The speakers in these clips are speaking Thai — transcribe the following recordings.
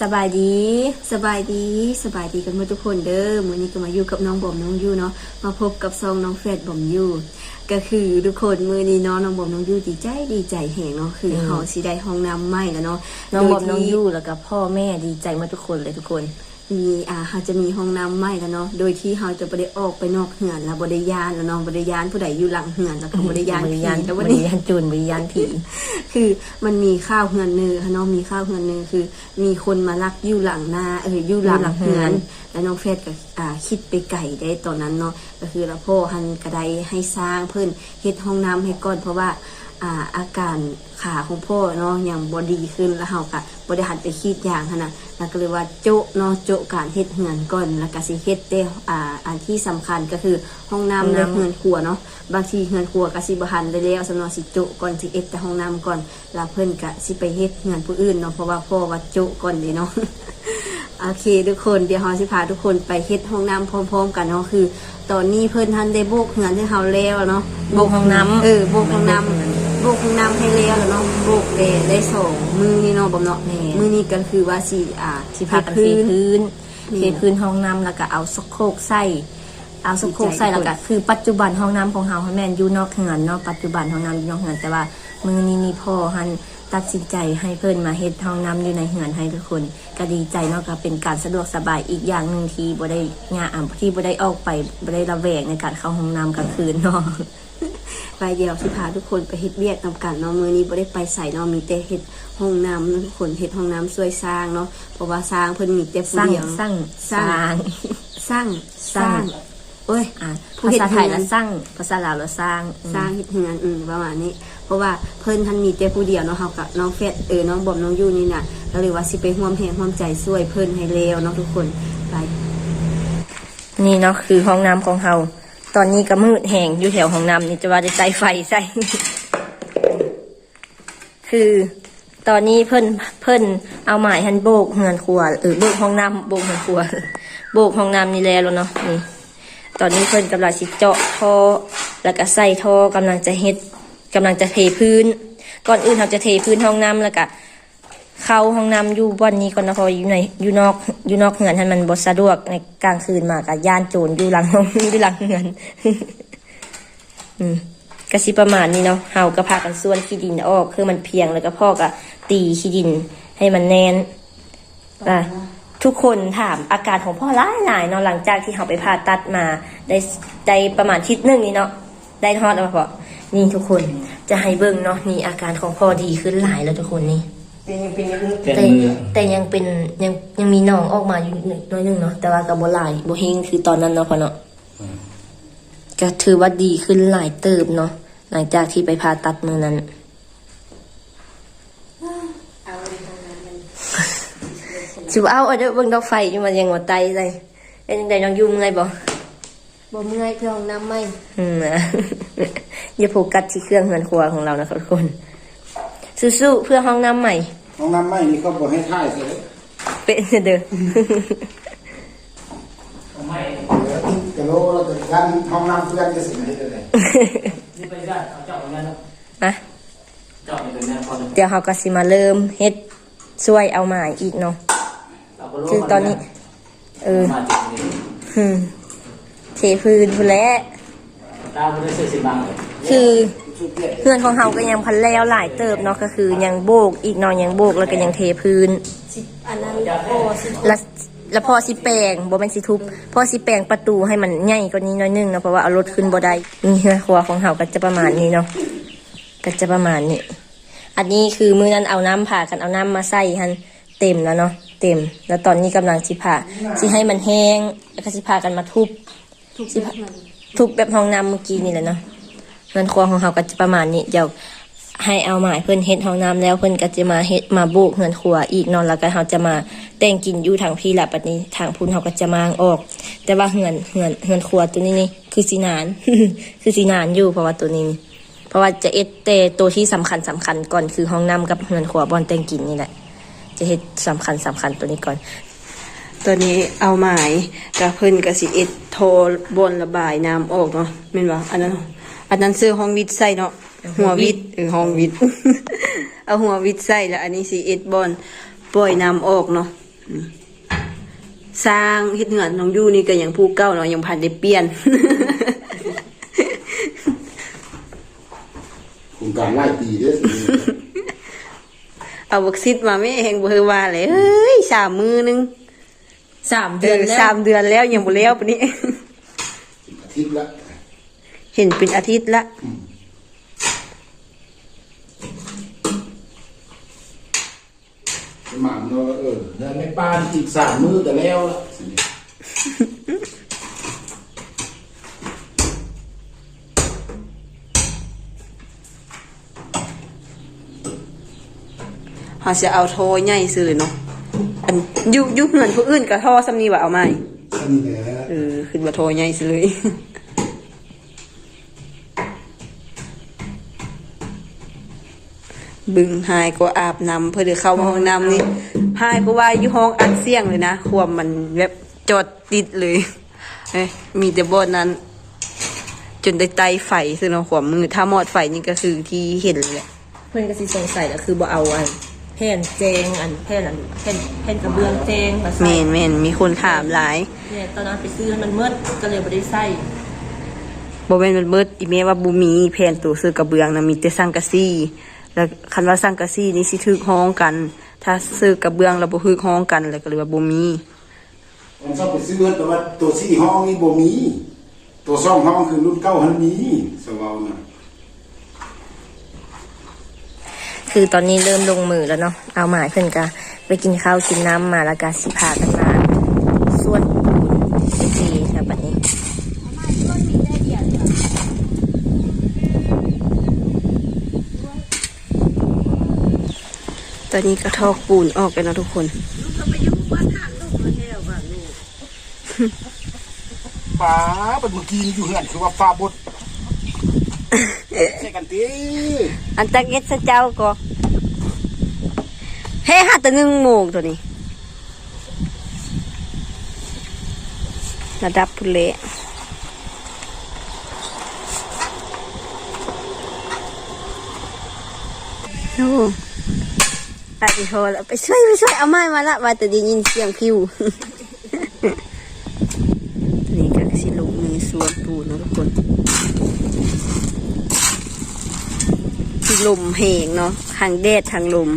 สบายดีสบายดีสบายดีกันหมดทุกคนเด้อมื้อนี้ก็มาอยู่กับน้องบอมน้องยูเนาะมาพบกับซองน้องเฟดบอมยูก็คือทุกคนมื้อนี้เนาะน้องบอมน้องยูดีใจดีใจแหงเนาะคือเฮาสิได้ห้องน้ำใหม่แล้วเนาะน้องบอมโดน้องที่ยู่แล้วก็พ่อแม่ดีใจมากทุกคนเลยทุกคน มีอ่าเขาจะมีห้องน้ำใหม่แล้วเนาะโดยที่เขาจะบ่ได้ออกไปนอกเหือนแล้วบ่ได้ยานแล้วเนาะบ่ได้ยานผู้ใดอยู่หลังเหือนแล้วก็บ่ได้ยานบผีริยานแต่บวันรินี้ ยานจูนบริยานผีคือมันมีข้าวเหือนหนึงค่ะเนาะมีข้าวเหือนหนึงคือ มีคนมาลักอยู่หลังหน้าเอออยู่หลังเหือน แล้วน้องเฟสก็อ่าคิดไปไก่ได้ตอนนั้นเนาะก็คือแล้วพ่อหันกระไดให้สร้างเพิ่นเฮ็ดห้องน้ำให้ก่อนเพราะว่า อ่าอาการขาของพ่อเนาะยังบ่ดีขึ้นแล้วเฮาก็บ่ได้หันไปคิดอย่างหั่นน่ะแล้วก็เลยว่าโจะเนาะโจะการเฮ็ดเหือนก่อนแล้วก็สิเฮ็ดได้อ่าอันที่สำคัญก็คือห้องน้ำและเหือนครัวเนาะบางทีเหือนครัวก็สิบ่หันได้แล้วสำหรับสิโจะก่อนสิเอ็ดแต่ห้องน้ำก่อนแล้วเพิ่นก็สิไปเฮ็ดเหือนผู้อื่นเนาะเพราะว่าพ่อว่าโจะก่อนเด้เนาะ โอเคทุกคนเดี๋ยวเราสิพาทุกคนไปเฮ็ดห้องน้ำพร้อม ๆ กันเนาะคือ ตอนนี้เพิ่นทันได้โบกเหือนให้เฮาแล้วเนาะโบกห้องน้ำ เออโบกห้องน้ำ โบกห้องน้ำให้แล้วแล้วเนาะโบกได้ได้สองมือนี่เนาะบ่เนาะแม่ มือนี้ก็คือว่าสิอ่าที่พากันเทพื้นพื้นนี่เทพื้นห้องน้ำแล้วก็เอาสกโครกใส่เอาสกโครกใส่ดีใจแล้วก็คือปัจจุบันห้องน้ำของเฮาให้แม่นอยู่นอกเหือนเนาะปัจจุบันห้องน้ำอยู่นอกเหือนแต่ว่ามือนี้นี่พ่อหันตัดสินใจให้เพิ่นมาเฮ็ดห้องน้ำอยู่ในเหือนให้ทุกคนก็ดีใจเนาะก็เป็นการสะดวกสบายอีกอย่างหนึ่งที่บ่ได้ยาอ่าที่บ่ได้ออกไปบ่ได้ระแวงในการเข้าห้องน้ำกลางคืนเนาะ ไปเดี๋ยวสิพาทุกคนไปเฮ็ดเวียกนำกันเนาะมื้อนี้บ่ได้ไปใส่เนาะมีแต่เฮ็ดห้องน้ำเนาะทุกคนเฮ็ดห้องน้ำช่วยสร้างเนาะเพราะว่าสร้างเพิ่นมีแต่ผู้สร้างเดียวสร้างสร้างสร้างสร้างโอ้ยอ่าผู้ภาเฮ็ดษาไทยเฮือนแล้วสร้างภาษาลาวแล้วสร้างอืมสร้างเฮ็ดเฮือนอืมประมาณนี้ เพราะว่าเพิ่นท่านมีแต่ผู้เดียวเนาะเฮากับน้องเฟดเออน้องบอมน้องยูนี่น่ะก็เลยว่าสิไปร่วมแรงร่วมใจช่วยเพิ่นให้แล้วเนาะทุกคนไปนี่เนาะคือห้องน้ำของเรา ตอนนี้ก็มืดแหงอยู่แถวห้องน้ำนี่จะว่าจะใจไฟใส่ คือตอนนี้เพิ่นเพิ่นเอาหมายหันโบกเหือนครัวเออโบกห้องน้ำโบกเหือนครัว โบกห้องน้ำนี่แล้วเนาะนี่ตอนนี้เพิ่นกำลังสิเจาะท่อแล้วก็ใส่ท่อกำลังจะเฮ็ดกำลังจะเทพื้น ก่อนอื่นเราจะเทพื้นห้องน้ำแล้วก็ เข้าห้องน้ำอยู่บอนนี้ก่อนนะเพราะอยู่ในอยู่นอกอยู่นอกเหือนให้มันบสะดวกในกลางคืนมากับย่านโจรอยู่หลังห้องอยู่หลังเหือนอืมก็สิประมาณนี้เนาะเฮาก็พากันส่วนขี้ดินออก คือมันเพียงแล้วก็พ่อก็ตีขี้ดินให้มันแน่นอะทุกคนถามอาการของพ่อหลายหลายเนาะหลังจากที่เขาไปผ่าตัดมา ได้ได้ประมาณทิศนึงนี่เนาะได้ทอดแล้วพอนี่ทุกคนจะให้เบิ่งเนาะนี่อาการของพ่อดีขึ้นหลายแล้วทุกคนนี่ เป็นแต่มือแต่ยังเป็นยังยังมีหนองออกมาอยู่น้อยหนึงเนาะแต่ว่ากับโบหลายโบเฮงคือตอนนั้นเนาะพอเนาะก็ถือว่าดีขึ้นหลายเติบเนาะหลังจากที่ไปผ่าตัดมือนั้นสิบเอาเอาเด้อเบิ่งดอกไฟอยู่มันยังหัวไตเลยเป็นจังไดน้องยุ่งไงบ่บ่เมื่อยเพื่อห้องน้ำใหม่อืมนะ อย่าโฟกัสที่เครื่องเงินครัวของเรานะครับทุกคนสู้ๆเพื่อห้องน้ำใหม่ ห้องน้ำไม่นี่เขาบอกให้ท่ายเสร็จแล้วเป็นเด้อเดี๋ยวติดกะโหลแล้วก็กันห้องน้ำเพื่อนจะเสร็จไหนเลยนี่ไปได้เอาเจาะอย่างนั้นครับนะเจาะในตรงนี้พอเดี๋ยวเขาก็สิมาเริ่มเฮ็ดช่วยเอาหมายอีกเนาะเราก็รู้คือตอนนี้ เออมาจากนี้อืมเทพื้นพู้นแหล้วตาไม่ได้เสื้อสีบางเลยคือชุด เพื่อนของเฮาก็ยังพันแล้วหลายเติบเนาะก็คือยังโบกอีกเนาะยังโบกแล้วก็ยังเทพื้นอันนั้นพ่อสิแล้วแล้วพอสิแปลงบ่แม่นสิทุบพอสิแปลงประตูให้มันใหญ่กว่านี้หน้อยหนึงเนาะเพราะว่าเอารถขึ้นบ่ได้นี่เฮือครัวของเฮาก็จะประมาณนี้เนาะก็จะประมาณนี้ อันนี้คือมื้อนั้นเอาน้ำผ่ากันเอาน้ำมาใส่หันเต็มแล้วเนาะเต็ม แล้วตอนนี้กำลังสิผ่าสิให้มันแห้งแล้วก็สิพากันมาทุบสิเรื่องมันทุบแบบห้องน้ำเมื่อกี้นี่แหละเนาะ เงินครัวของเฮาก็จะประมาณนี้เดี๋ยวให้เอาหมายเพิ่อนเฮ็ดห้องน้ำแล้วเพิ่อนก็จะมาเฮ็ดมาโบกเงินครัวอีกนาะแล้วก็เฮาจะมาแต่งกินอยู่ทางพี่แหละบัดนี้ทางพุ่นเฮาก็จะมางออก แต่ว่าเฮือนเฮือนเฮือนครัวตัวนี้นี่คือสีนาน คือสีนานอยู่เพราะว่าตัวนี้นี่เพราะว่าจะเอ็ดแต่ตัวที่สำคัญสำคัญก่อนคือห้องน้ำกับเฮือนครัวบอนแต่งกินนี่แหละจะเฮ็ดสำคัญสำคัญตัวนี้ก่อนตัวนี้เอาหมายกับเพิ่นก็สิเอ็ดโทบนระบายน้ำออกเนาะแม่นบ่อันนั้น อันนั้นซื้อห้องวิทย์ใส่เนาะหัววิทย์เออห้องวิทย์เอาหัววิทย์ใส่แล้วอันนี้สิเอ็ดบอลปล่อยน้ำออกเนาะนี่สร้างเฮ็ดเหือนน้องยูนี่ก็ยังผู้เก่าเนาะยังพันได้เปลี่ยนโครงการไล่ปีเด้อสิเอาวัคซีนมาไม่แหงบ่เฮอว่าเลยเฮ้ยสามมือนึงสามเอเดือนอแล้วสามเดือนแล้วยังบ่แล้วปานนี้อาทิตย์ละเห็นเป็นอาทิตย์ละหมามเนาะเออเดินในป้านอีกสามมื้อก็แล้วละสิเฮาสิเอาโทรใหญ่ซื้อเลยเนาะอันอยู่อยู่เหือนผู้อื่นก็โทรซ้ำนี้ว่าเอามาให้อันนี้แหละเออขึ้นมาโทรใหญ่ซื้อเลย บึงหายก็อาบน้ำเพื่อเดี๋ยวเข้ามาห้องน้ำนี่หายก็ว่าอยู่ห้องอัดเสียงเลยนะความมันแบบจอดติดเลยเอ้ยมีแต่บอนนั้น จนได้ไตไฟซึ่งเราขวามมือถ้ามอดไฟนี่ก็คือที่เห็นเลยแหละเพื่อนก็สิสงสัยแล้วคือบ่เอาอันแผ่นแจงอันแผ่นอันแผ่นแผ่นกระเบื้องแจงมาเมใส่นเมนมีคนถามหลายเนี่ยตอนนั้นไปซื้อมันมืดก็เลยบ่ได้ใส่บเวนมันเบิดอีเมว่าบูมีแผ่นตัวซื้อกระเบืองนะมีแต่สังกะสี แล้วคันว่าสังกะสีนี่สิทึกห้องกัน ถ้าซื้อกระเบื้องแล้วบ่ฮึกห้องกันแล้วก็เลยว่าบ่มีผมชอบไปซื้อเงินแต่ว่าตัวสี่ห้องนี่บ่มี ตัวสองห้องคือรุ่นเก้าหันมีสวาวน่ะคือตอนนี้เริ่มลงมือแล้วเนาะเอาหมายเพิ่นก็ไปกินข้าวกินน้ำมาแล้วก็สิพากันมาส่วนปูนทีครับบัดนี้ ตอนนี้ก็ทอกปูนออกกันแล้วทุกคนป้าบัดเมื่อกี้อยู่เหือนคือว่าฟ้าบดใช่กันติอันตะเก็ดซะเจ้าก็เฮ้หาแตะหนึ่งโมงตัวนี้ระดับพุนเละโอ้ ตาจิโทรแล้วไปช่วยไปช่วยเอาไม้มาละว่าแต่ได้ยินเสียงพิวตัวนี้ก็สิลงมือสวนปูนเนาะทุกคนที่ลมเหงเนาะทางแดดทางลม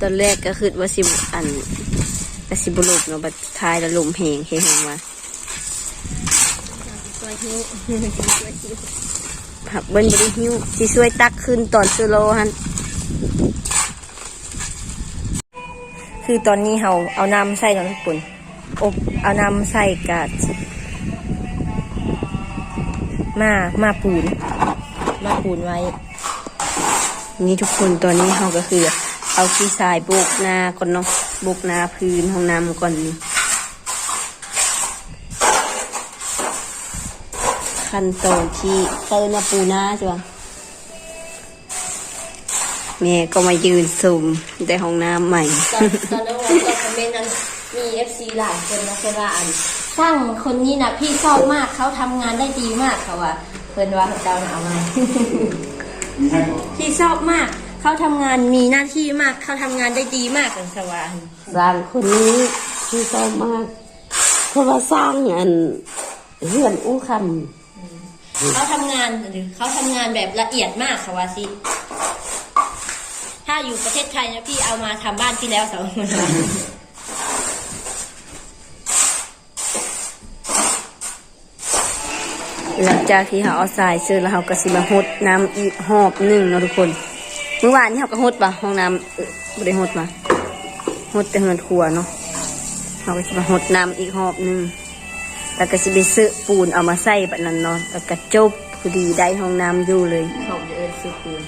ตอนแรกก็คือว่าสิบอันก็สิบลมเนาะบัดท้ายแล้วลมเหงเฮงว่าผักเบิ้ลบริหิวสิช่วยตักขึ้นตอนซื้อโลฮัน คือตอนนี้เราเอาน้ำใส่เนาะทุกคนอบเอาน้ำใส่กะมามาปูน มาปูนไว้ นี่ทุกคนตอนนี้เราก็คือ เอาขี้ทรายโบกหน้าก่อนเนาะโบกหน้าพื้นห้องน้ำก่อนนี่ขั้นตอนที่เติมมาปูหน้าจ้ะ แม่ก็มายืนซุมแต่ห้องน้ำใหม่ ตอนตอนนั้นเราตอนคอมเมนต์นั้นมีเอฟซีหลายคนนะเพื่อนว่าอันสร้างคนนี้นะพี่ชอบมากเขาทำงานได้ดีมากเขาว่าเพื่อนว่าเจ้าหนาวมามีให้บ่พี่ชอบมาก เขาทำงานมีหน้าที่มาก เขาทำงานได้ดีมากกันสวรรค์สร้างคนนี้ที่ชอบมากเพราะว่าสร้างอันเฮือนอู้คเขาทำงานหรือเขาทำงานแบบละเอียดมากค่ะว่าสิ ถ้าอยู่ประเทศไทยนะพี่เอามาทำบ้านพี่แล้วสองคนหลังจากที่เขาเอาทรายซื้อแล้วเขาก็สิมาหดน้ำอีกหอบหนึ่งเนาะทุกคนเมื่อวานนี้เขาก็หดปะห้องน้ำเอ่อไม่ได้หดปะหดแต่เงินครัวเนาะเขาก็สิมาหดน้ำอีกหอบหนึ่งแล้วก็สิไปซื้อปูนเอามาใส่แบบนั้นเนาะแล้วก็จบพอดีได้ห้องน้ำอยู่เลยผมจะเอินซื้อคืน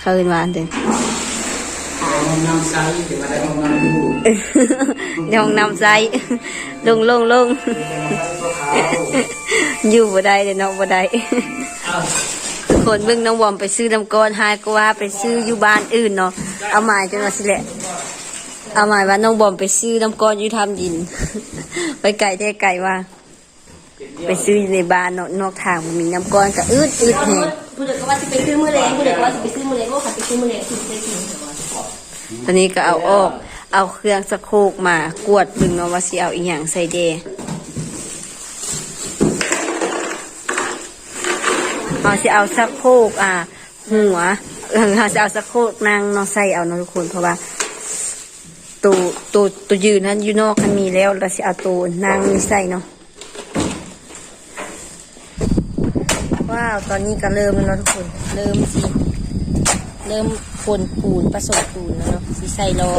เข้าเอินวานเด้อ ห้องน้ำใสแต่มาได้ห้องน้ำดูในห้องน้ำใส่ลงลงลงอยู่บ่ได้เลยเนาะบ่ได้คนเบิ่งน้องวอมไปซื้อน้ำก้อนหายก็ว่าไปซื้ออยู่บ้านอื่นเนาะเอาหมายจนว่าสิแหละเอาหมายว่าน้องบอมไปซื้อน้ำก้อนอยู่ทำดิน ไปไกลได้ไกลว่า ไปซื้อในบ้านเนาะนอกทางมันมีน้ำก้อนก็อืดอืดแหงผู้เด็กก็ว่าจะไปซื้อมือแรงผู้เด็กก็ว่าจะไปซื้อมือแรงก็ขับไปซื้อมือแรงที่ไปกิน ตอนนี้ก็เอาออก เอาเครื่องสะโคกมากวดบึงเนาว่าสิเอาอีหยังใส่เดเอาสิเอาสะโคกอ่า หัวเอาจะเอาสะโคกนางเนาะใส่เอาเนาะทุกคนเพราะว่าตัวตัวตัวยืนนั้นอยู่นอกมันมีแล้วเราจะเอาตัวนางนี่ใส่เนาะว้าวตอนนี้ก็เริ่มแล้วทุกคน เริ่มสิ เริ่ม คนปูนผสมปูนแล้วเนาะสิใส่รอ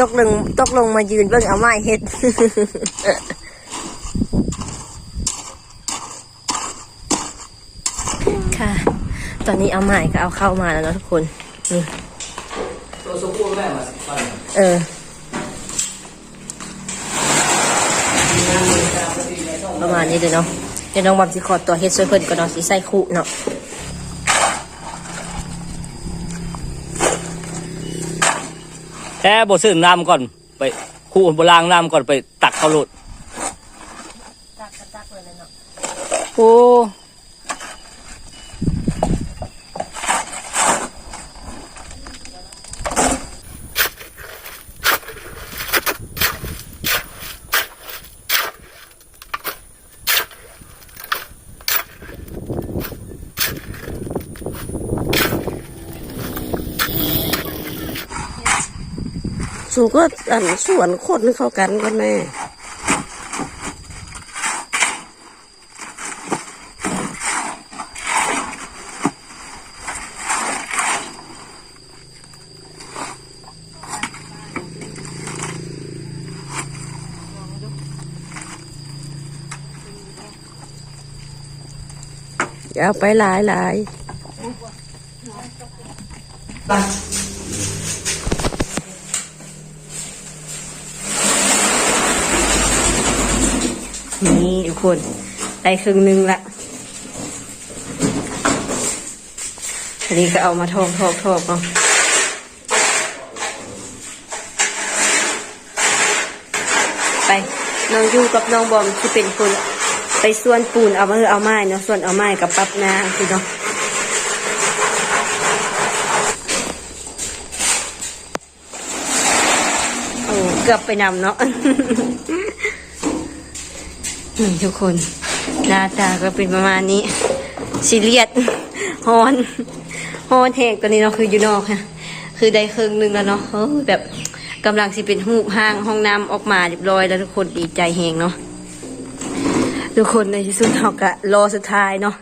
ตกลงตกลงมายืนเบิ่งเอาไม้เฮ็ด ค่ะ ต อนนี้เอาไม้ก็เอาเข้ามาแล้วเนาะทุกคน นี่ตัวสกูแม่มาก่อนเออประมาณนี้เลยเนาะเดี๋ยวน้องบอมสิขอตัวเฮ็ดช่วยเพิ่นก็เนาะสิใส่คู่เนาะแค่บซื้อน้ำก่อนไปคู่โบราณน้ำก่อนไปตักเขาหลุดตักตักเลยเนาะโอ้ สูก็อันส่วนคนเข้ากันกันแม่เอาไปหลายหลาย นี่ทุกคนได้ครึ่งหนึงละอันนี้ก็เอามาทอกทอกทอกเนาะไปน้องยูกับน้องบอมที่เป็นคนไปส่วนปูนเอามาเอาไม้เนาะส่วนเอาไม้กับปั๊บนาคือเนาะโอ้เกือบไปนำเนาะ นี่ทุกคนหน้าตาก็เป็นประมาณนี้ซีเรียสฮอนฮอนแหกตัวนี้เนาะคืออยู่นอกค่ะคือได้ครึ่งหนึงแล้วเนาะเออแบบกำลังสิเป็นหูห้างห้องน้ำออกมาเรียบร้อยแล้วทุกคนดีใจแหงเนาะทุกคนในที่สุดเราก็รอสุดท้ายเนาะ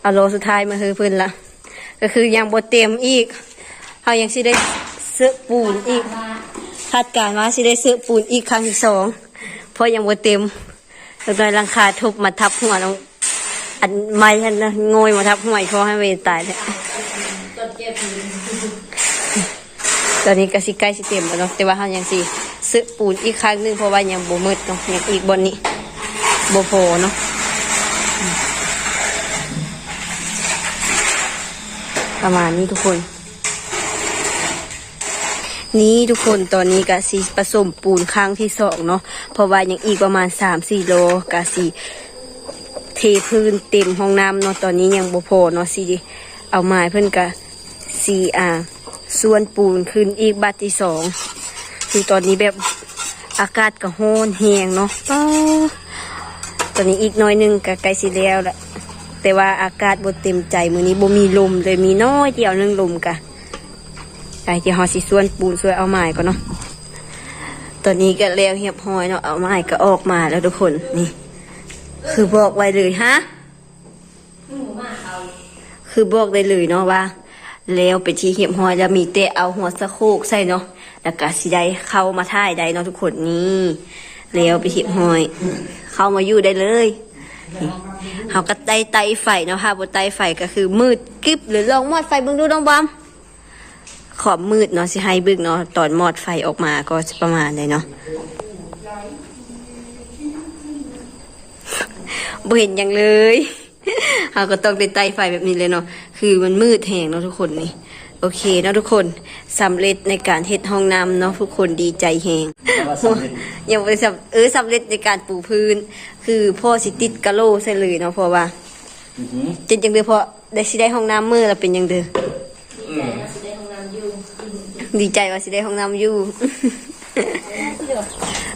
เอารอสุดท้ายมาคือเพิ่นละก็คือยังบ่เต็มอีกเรายังสิได้เสื้อปูนอีกคาดการณ์ว่าสิได้เสื้อปูนอีกครั้งที่สองเพราะยังบ่เต็ม แล้วก็ลังคาทุบมาทับหัวน้องอันไม้อันนะโงยมาทับหัวอีกเพราะให้เวรตายเลยตอนนี้ก็สิใกล้สิเต็มแล้วเนาะแต่ว่าเขายังสิซื้อปูนอีกครั้งหนึงเพราะว่ายังบ่มืดเนาะยังอีกบนนี้บ่พอเนาะประมาณนี้ทุกคน นี้ทุกคนตอนนี้กะสีผสมปูนครั้งที่สองเนาะเพราะว่ายังอีกประมาณสามสี่โลกะสีเทพื้นเต็มห้องน้ำเนาะตอนนี้ยังบ่พอเนาะสีเอาไม้เพิ่นกะสีอ่าส่วนปูนขึ้นอีกบัดที่สองคือตอนนี้แบบอากาศก็โหนแหงเนาะตอนนี้อีกน้อยหนึงกะใกล้สิแล้วละแต่ว่าอากาศบ่เต็มใจมือนี้บ่มีลมเลยมีน้อยเดียวหนึงลมกะ ไปที่หอสิส่วนปูนส่วนเอาไม้ก่อนเนาะตอนนี้ก็แล้วเรียบร้อยเนาะเอาไม้ก็ออกมาแล้วทุกคนนี่ คือบอกไว้เลยฮะคือบอกได้เลยเนาะว่าแล้วไปที่เหียบห้อยแล้วมีแต่เอาหัวสะโคกใส่เนาะแล้วก็สิได้เข้ามาท่ายได้เนาะทุกคนนี่แล้วไปเหียบห้อย เข้ามาอยู่ได้เลยเขาก็ไตไตไฟเนาะค่ะบนไตไฟก็คือมืดกริบหรือลองมอดไฟเบิ่งดูน้องบอม ขอบมืดเนาะสิให้เบึกเนาะตอนมอดไฟออกมาก็จะประมาณเลยเนาะบ่เห็นหยังเลยเราก็ต้องได้ไต่ไฟแบบนี้เลยเนาะคือมันมืดแหงเนาะทุกคนนี่โอเคเนาะทุกคนสำเร็จในการเฮ็ดห้องน้ำเนาะทุกคนดีใจแหงว่าสำเร็จยังบ่ได้สำเออสำเร็จในการปูพื้น คือพ่อสิติดกะโหลใส่เลยเนาะเพราะว่าอือหือจนจังเดือเพราะได้สิได้ห้องน้ำมือแล้วเป็นยังเดืออืม ดีใจว่าสิได้ห้องน้ำอยู่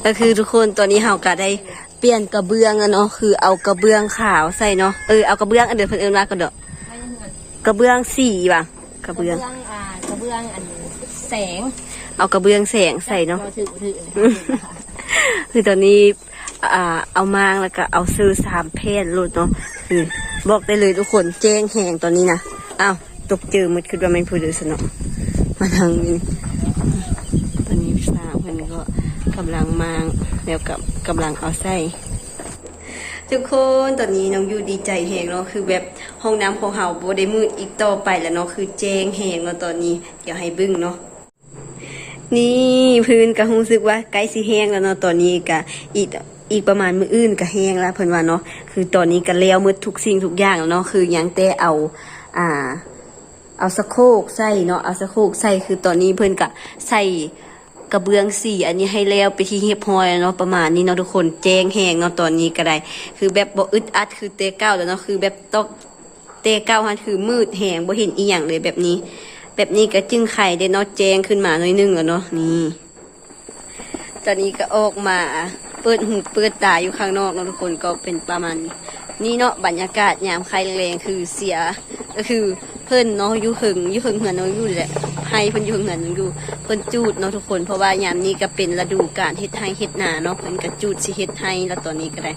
ก็คือทุกคนตอนนี้เฮาก็ได้เปลี่ยนกระเบื้องแล้วเนาะคือเอากระเบื้องขาวใส่เนาะเออเอากระเบื้องอันเดิมเพิ่นเอิ้นว่าก็ดอกกระเบื้องสีว่ะกระเบื้องอ่ากระเบื้องอันแสง เอากระเบื้องแสงใส่เนาะบ่ถือบ่ถือคือตอนนี้อ่าเอามางแล้วก็เอาซื้อสามเพศรถเนาะคือบอกได้เลยทุกคนแจ้งแหงตอนนี้นะอ้าวตกเจอมันคือว่ามันผู้เดือสนอ มาทางนี้ตอนนี้สาวเพื่อนก็กำลังมางแล้วกับกำลังเอาใส่ทุกคนตอนนี้น้องยูดีใจแหงเนาะคือแบบห้องน้ำของเฮาบ่ได้มืดอีกต่อไปแล้วเนาะคือแจ้งแหงเนาะตอนนี้เดี๋ยวให้บึ้งเนาะนี่พื้นก็รู้สึกว่าใกล้สิแห้งแล้วเนาะตอนนี้ก็อีกอีกประมาณมื้ออื่นก็แห้งแล้วเพิ่นว่าเนาะคือตอนนี้ก็แล้วหมดทุกสิ่งทุกอย่างแล้วเนาะคือยังแต่เอาอ่า เอาสะโคกใส่เนาะเอาสะโคกใส่คือตอนนี้เพิ่อนก็ใส่กระเบื้องสีอันนี้ให้แล้วไปที่เรียบร้อยเนาะประมาณนี้เนาะทุกคนแจ้งแหงเนาะตอนนี้ก็ได้ คือแบบบ่อึดอัดคือเตะเก้าแล้วเนาะคือแบบตอกเตะเก้าหันคือมืดแหงบ่เห็นอีหยังเลยแบบนี้ แบบนี้ก็จึงไข่ได้เนาะแจ้งขึ้นมาหน่อยหนึงแล้วเนาะนี่ ตอนนี้ก็ออกมาเปิดหูเปิดตาอยู่ข้างนอกเนาะทุกคนก็เป็นประมาณนี้เนาะบรรยากาศยามใครแรงๆคือเสียก็คือ พิ่นเนาะอยู่หึงอยู่หึงเหือนเนาะอยู่แหละให้เพิ่นอยู่หึงเหือนอยู่เพิ่นจูดเนาะทุกคนเพราะว่ายามนี้ก็เป็นฤดูกาลเฮ็ดไห้เฮ็ดนาเนาะเพิ่นก็จูดสิเฮ็ดไห้แล้วตอนนี้ก็ได้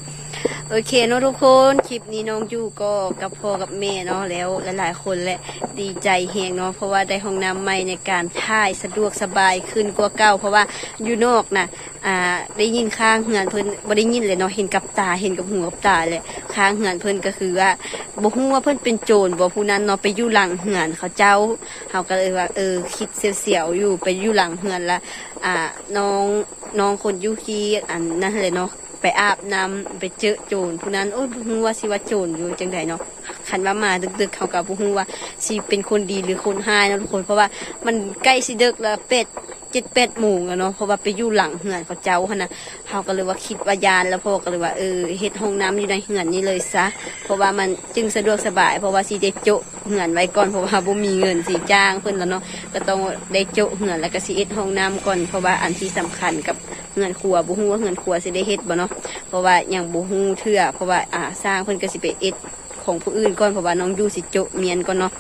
โอเคเนาะทุกคนคลิปนี้น้องยู่ก็กับพ่อกับแม่เนาะแล้วหลายๆคนแหละดีใจเฮงเนาะเพราะว่าได้ห้องน้ำใหม่ในการถ่ายสะดวกสบายขึ้นกว่าเก่าเพราะว่าอยู่นอกนะ อ่าได้ยินข้างเหือนเพิ่นบ่ได้ยินเลยเนาะเห็นกับตาเห็นกับหูกับตาเลยข้างเหือนเพิ่นก็คือว่าบ่ฮู้ว่าเพิ่นเป็นโจรบ่ผู้นั้นเนาะไปอยู่หลังเหือนเขาเจ้าเฮาก็เลยว่าเออคิดเสียวๆอยู่ไปอยู่หลังเหือนละอ่าน้องน้องคนอยู่ที่อันนั่นเลยเนาะไปอาบน้ำไปเจอโจรผู้นั้นโอ้ยบ่ฮู้ว่าสิว่าโจรอยู่จังไดเนาะคันว่ามาดึกๆเขาก็บ่ฮู้ว่าสิเป็นคนดีหรือคนร้ายเนาะทุกคนเพราะว่ามันใกล้สิดึกแล้วเป็ด จ็ดแปดโมงแล้วเนาะเพราะว่าไปอยู่หลังเหือนเขาเจ้าหันนะเขาก็เลยว่าคิดว่ายานแล้วพ่อก็เลยว่าเออเฮ็ดห้องน้ำอยู่ในเหือนนี้เลยซะเพราะว่ามันจึงสะดวกสบาย เพราะว่าสิได้โจเหือนไว้ก่อนเพราะว่าบ่มีเงินสิจ้างเพิ่นแล้วเนาะก็ต้องได้โจเหือนแล้วก็สิเฮ็ดห้องน้ำก่อนเพราะว่าอันที่สำคัญกับเงินครัวบ่ฮู้ว่าเงินครัวสิได้เฮ็ดบ่เนาะเพราะว่ายังบ่ฮู้เทื่อเพราะว่าอ่าสร้างเพิ่นก็สิไปเอ็ด ของผู้อื่นก่อนเพราะว่าน้องอยู่สิโจะเมียนก่อนเนาะ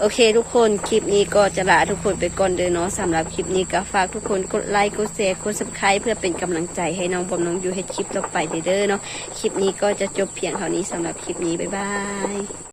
โอเค ทุกคนคลิปนี้ก็จะลาทุกคนไปก่อนเด้อเนาะสำหรับคลิปนี้ก็ฝากทุกคนกดไลค์กดแชร์กดซับสไครต์เพื่อเป็นกำลังใจให้น้องบอมน้องอยู่เฮ็ดคลิปต่อไปเด้อเนาะคลิปนี้ก็จะจบเพียงเท่านี้สำหรับคลิปนี้บ๊ายบาย